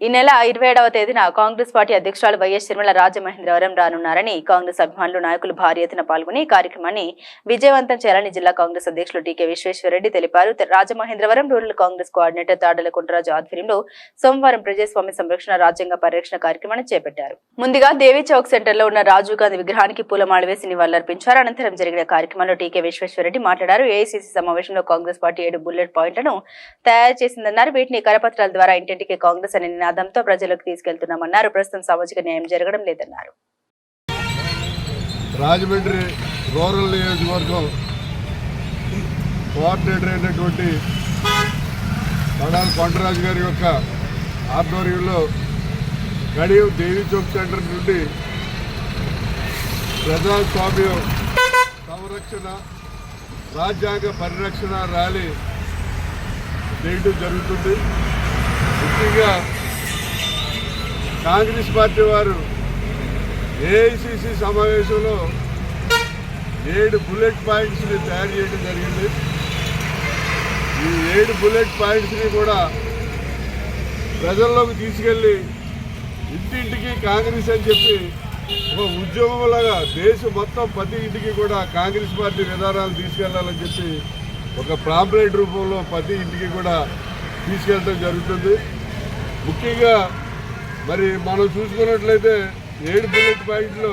ఈ నెల ఇరవై ఏడవ తేదీన కాంగ్రెస్ పార్టీ అధ్యక్షురాలు వైఎస్ షర్మిల రాజమహేంద్రవరం రానున్నారని కాంగ్రెస్ అభిమానులు నాయకులు భారీ ఎత్తున పాల్గొని కార్యక్రమాన్ని విజయవంతం చేయాలని జిల్లా కాంగ్రెస్ అధ్యక్షులు టీకే విశ్వేశ్వరరెడ్డి తెలిపారు. రాజమహేంద్రవరం రూరల్ కాంగ్రెస్ కోఆర్డినేటర్ తాడల కుంటరాజు ఆధ్వర్యంలో సోమవారం ప్రజాస్వామ్య సంరక్షణ రాజ్యాంగ పరిరక్షణ కార్యక్రమాన్ని చేపట్టారు. ముందుగా దేవి చౌక్ సెంటర్లో ఉన్న రాజీవ్ గాంధీ విగ్రహానికి పూలమాల వేసి నివాళులర్పించారు. అనంతరం జరిగిన కార్యక్రమంలో టీకే విశ్వేశ్వరరెడ్డి మాట్లాడారు. ఏఐసీసీ సమావేశంలో కాంగ్రెస్ పార్టీ ఏడు బుల్లెట్ పాయింట్లను తయారు చేసిందన్నారు. వీటిని కరపత్రాల ద్వారా ఇంటింటికి కాంగ్రెస్ అనే నినాదంతో ప్రజలకు తీసుకెళ్తున్నామన్నారు. ప్రస్తుతం సామాజిక న్యాయం జరగడం లేదన్నారు. రాజమండ్రి రూరల్ నియోజకవర్గం కోఆర్డినేటర్ అయినటువంటి కడాల కొండరాజు గారి యొక్క ఆధ్వర్యంలో గడియం దేవి చౌక్ సెంటర్ నుండి ప్రజాస్వామ్యం సంరక్షణ రాజ్యాంగ పరిరక్షణ ర్యాలీ చేయడం జరుగుతుంది. ముఖ్యంగా కాంగ్రెస్ పార్టీ వారు ఏఐసిసి సమావేశంలో ఏడు బుల్లెట్ పాయింట్స్ని తయారు చేయడం జరిగింది. ఈ ఏడు బుల్లెట్ పాయింట్స్ని కూడా ప్రజల్లోకి తీసుకెళ్ళి ఇంటింటికి కాంగ్రెస్ అని చెప్పి ఒక ఉద్యమంలాగా దేశం మొత్తం ప్రతి ఇంటికి కూడా కాంగ్రెస్ పార్టీ విధానాలు తీసుకెళ్ళాలని చెప్పి ఒక ప్రాంప్లెట్ రూపంలో ప్రతి ఇంటికి కూడా తీసుకెళ్ళడం జరుగుతుంది. ముఖ్యంగా మరి మనం చూసుకున్నట్లయితే ఏడు బుల్లెట్ పాయింట్లో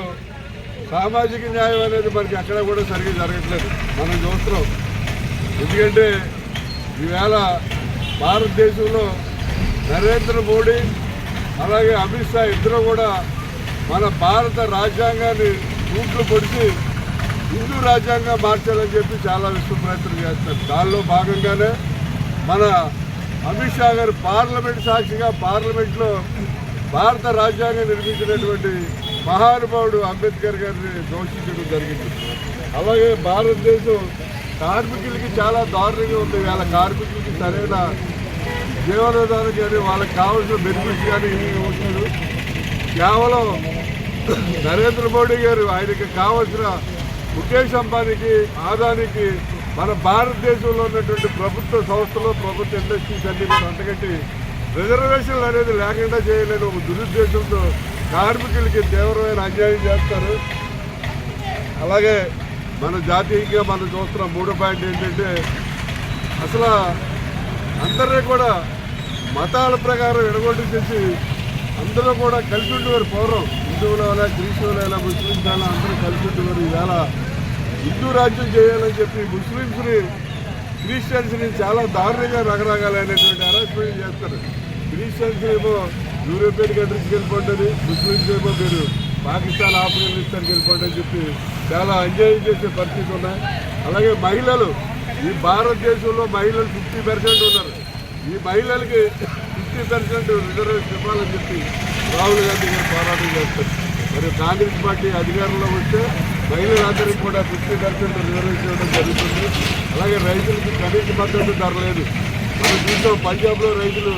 సామాజిక న్యాయం అనేది మనకి అక్కడ కూడా సరిగ్గా జరగట్లేదు. మనం చూస్తున్నాం. ఎందుకంటే ఈవేళ భారతదేశంలో నరేంద్ర మోడీ అలాగే అమిత్ షా ఇద్దరు కూడా మన భారత రాజ్యాంగాన్ని రూట్లు పొడిచి హిందూ రాజ్యాంగం మార్చాలని చెప్పి చాలా విశ్వ ప్రయత్నం చేస్తారు దానిలో భాగంగానే మన అమిత్ షా గారు పార్లమెంట్ సాక్షిగా పార్లమెంట్లో భారత రాజ్యాంగం నిర్మించినటువంటి మహానుభావుడు అంబేద్కర్ గారిని దోషించడం జరిగింది. అలాగే భారతదేశం కార్మికులకి చాలా దారుణంగా ఉంది. వాళ్ళ కార్మికులకి సరైన జీవనోధారం కానీ వాళ్ళకి కావాల్సిన బెనిఫిట్స్ కానీ ఏమీ కేవలం నరేంద్ర మోడీ గారు ఆయనకి కావాల్సిన ముఖేష్ అంబానీకి ఆదానికి మన భారతదేశంలో ఉన్నటువంటి ప్రభుత్వ సంస్థలు ప్రభుత్వ ఇండస్ట్రీస్ అన్ని కూడా అంతకంటే రిజర్వేషన్లు అనేది లేకుండా చేయలేని ఒక దురుద్దేశంతో కార్మికులకి తీవ్రమైన అన్యాయం చేస్తారు. అలాగే మన జాతీయంగా మనం చూస్తున్న మూడో పాయింట్ ఏంటంటే అసలు అందరినీ కూడా మతాల ప్రకారం ఎడగొట్టు చేసి అందరూ కూడా కలిసి ఉండేవారు పూర్వం. హిందువులైనా క్రీస్తువులైనా ముస్లింస్ అయినా అందరూ కలిసి ఉండేవారు. ఈవేళ హిందూ రాజ్యం చేయాలని చెప్పి ముస్లింస్ని క్రిస్టియన్స్ని చాలా దారుణంగా రకరకాలైనటువంటి అరేంజ్మెంట్ చేస్తారు. క్రిస్టియన్స్ ఏమో యూరోపియన్ కంట్రీస్కి వెళ్ళిపోతుంది ముస్లిమ్స్ ఏమో మీరు పాకిస్తాన్ ఆఫ్ఘనిస్తాన్కి వెళ్ళిపోండి అని చెప్పి చాలా ఎంజాయ్ చేసే పరిస్థితి ఉన్నాయి. అలాగే మహిళలు ఈ భారతదేశంలో మహిళలు ఫిఫ్టీ పర్సెంట్ ఉన్నారు. ఈ మహిళలకి ఫిఫ్టీ పర్సెంట్ రిజర్వేషన్ ఇవ్వాలని చెప్పి రాహుల్ గాంధీ గారు పోరాటం చేస్తారు. మరి కాంగ్రెస్ పార్టీ అధికారంలో వస్తే మహిళలందరికీ కూడా ఫిఫ్టీ పర్సెంట్ రిజర్వేషన్ ఇవ్వడం జరుగుతుంది. అలాగే రైతులకి కనీస మద్దతు ధర లేదు. మనం చూసాం పంజాబ్లో రైతులు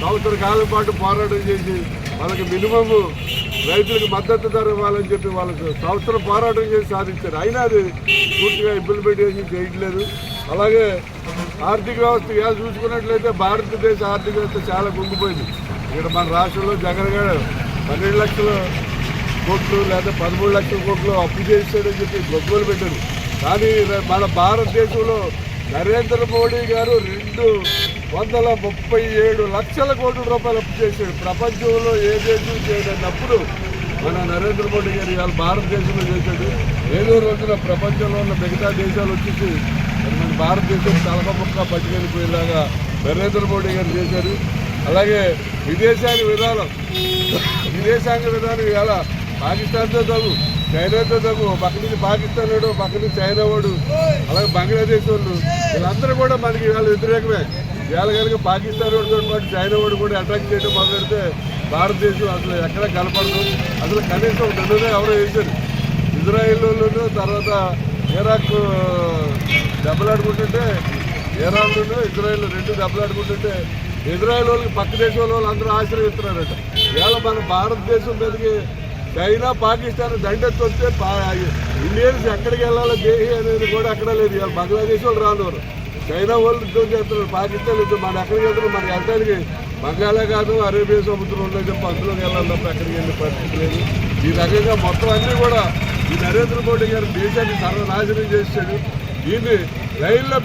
సంవత్సర కాలం పాటు పోరాటం చేసి వాళ్ళకి మినిమము రైతులకు మద్దతు ధర ఇవ్వాలని చెప్పి వాళ్ళకు సంవత్సరం పోరాటం చేసి సాధించారు. అయినా అది పూర్తిగా ఇంప్లిమెంటేషన్ చేయట్లేదు. అలాగే ఆర్థిక వ్యవస్థ ఇలా చూసుకున్నట్లయితే భారతదేశ ఆర్థిక వ్యవస్థ చాలా కుంగిపోయింది. ఇక్కడ మన రాష్ట్రంలో జగన్ గారు పన్నెండు లక్షలు కోట్లు లేదా పదమూడు లక్షల కోట్లు అప్పు చేస్తాడని చెప్పి గొప్పలు పెట్టారు. కానీ మన భారతదేశంలో నరేంద్ర మోడీ గారు రెండు వందల ముప్పై ఏడు లక్షల కోట్ల రూపాయలు అప్పు చేశాడు. ప్రపంచంలో ఏ దేశం చేయడన్నప్పుడు మన నరేంద్ర మోడీ గారు ఇవాళ భారతదేశంలో చేశాడు. ఏదో రోజున ప్రపంచంలో ఉన్న మిగతా దేశాలు వచ్చేసి మన భారతదేశం తలకముక్క పట్టుకెళ్ళిపోయేలాగా నరేంద్ర మోడీ గారు చేశారు. అలాగే విదేశాంగ విధానం విదేశాంగ విధానం ఇవాళ పాకిస్తాన్తో తగు చైనాతో తగు పక్క నుంచి పాకిస్తాన్ వాడు పక్క నుంచి చైనా వాడు అలాగే బంగ్లాదేశ్ వాళ్ళు వీళ్ళందరూ కూడా మనకి వాళ్ళు వ్యతిరేకమే. ఇవాళ కనుక పాకిస్తాన్ వాడితో పాటు చైనా వాడు కూడా అటాక్ చేయడం మొదలెడితే భారతదేశం అసలు ఎక్కడ కనపడదు. అసలు కనీసం నన్నునే ఎవరో వేశారు. ఇజ్రాయిల్ వాళ్ళు తర్వాత ఇరాక్ దెబ్బలాడుకుంటుంటే ఇరాన్లోనూ ఇజ్రాయిల్ రెండు దెబ్బలాడుకుంటుంటే ఇజ్రాయిల్ వాళ్ళకి పక్క దేశం వాళ్ళు అందరూ ఆశ్రయిస్తున్నారట. ఇవాళ మన భారతదేశం మీదకి చైనా పాకిస్తాన్ దండెత్తి వస్తే పా- ఇండియన్స్ ఎక్కడికి వెళ్ళాలో దేహి అనేది కూడా అక్కడ లేదు. ఇవాళ బంగ్లాదేశ్ వాళ్ళు రానివారు చైనా వాళ్ళు యుద్ధం చేస్తున్నారు. పాకిస్తాన్ యుద్ధం మన ఎక్కడికి వెళ్తారు మనకి వెళ్ళడానికి బంగాళాఖాతం అరేబియా సముద్రం ఉందని చెప్పి అందులోకి వెళ్ళాలి తప్ప ఎక్కడికి వెళ్ళే పరిస్థితి లేదు. ఈ రకంగా మొత్తం అన్నీ కూడా ఈ నరేంద్ర మోడీ గారు దేశాన్ని సర్వనాశనం చేశాడు దీన్ని లైన్లో